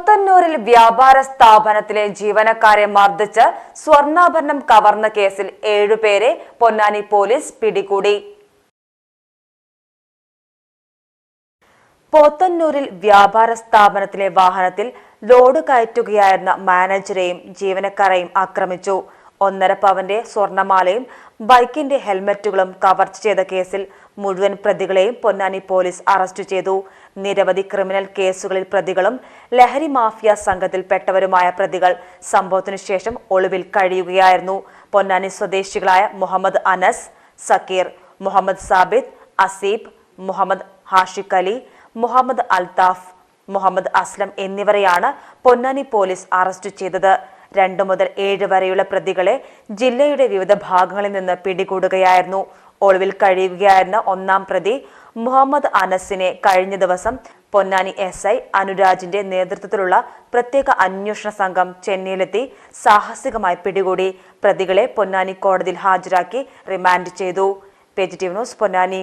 പോത്തന്നൂരിൽ വ്യാപാര സ്ഥാപനത്തിലെ ജീവനക്കാരെ മർദ്ദിച്ച് സ്വർണാഭരണം കവർന്ന കേസിൽ ഏഴുപേരെ പൊന്നാനി പോലീസ് പിടികൂടി. പോത്തന്നൂരിൽ വ്യാപാര സ്ഥാപനത്തിലെ വാഹനത്തിൽ ലോഡ് കയറ്റുകയായിരുന്ന മാനേജരെയും ജീവനക്കാരെയും ആക്രമിച്ചു. ഒന്നര പവന്റെ സ്വർണമാലയും ബൈക്കിന്റെ ഹെൽമറ്റുകളും കവർച്ച ചെയ്ത കേസിൽ മുഴുവൻ പ്രതികളെയും പൊന്നാനി പോലീസ് അറസ്റ്റ് ചെയ്തു. നിരവധി ക്രിമിനൽ കേസുകളിൽ പ്രതികളും ലഹരി മാഫിയ സംഘത്തിൽപ്പെട്ടവരുമായ പ്രതികൾ സംഭവത്തിനു ശേഷം ഒളിവിൽ കഴിയുകയായിരുന്നു. പൊന്നാനി സ്വദേശികളായ മുഹമ്മദ് അനസ് സക്കീർ മുഹമ്മദ് സാബിദ് അസീബ് മുഹമ്മദ് ഹാഷിഖ് അലി മുഹമ്മദ് അൽതാഫ് മുഹമ്മദ് അസ്ലം എന്നിവരെയാണ് പൊന്നാനി പോലീസ് അറസ്റ്റ് ചെയ്തത്. രണ്ടു മുതൽ ഏഴ് വരെയുള്ള പ്രതികളെ ജില്ലയുടെ വിവിധ ഭാഗങ്ങളിൽ നിന്ന് പിടികൂടുകയായിരുന്നു. ഒളിവിൽ കഴിയുകയായിരുന്ന ഒന്നാം പ്രതി മുഹമ്മദ് അനസിനെ കഴിഞ്ഞ ദിവസം പൊന്നാനി എസ് ഐ അനുരാജിന്റെ നേതൃത്വത്തിലുള്ള പ്രത്യേക അന്വേഷണ സംഘം ചെന്നൈയിലെത്തി സാഹസികമായി പിടികൂടി പ്രതികളെ പൊന്നാനി കോടതിയിൽ ഹാജരാക്കി റിമാൻഡ് ചെയ്തു. Positive news Ponnani.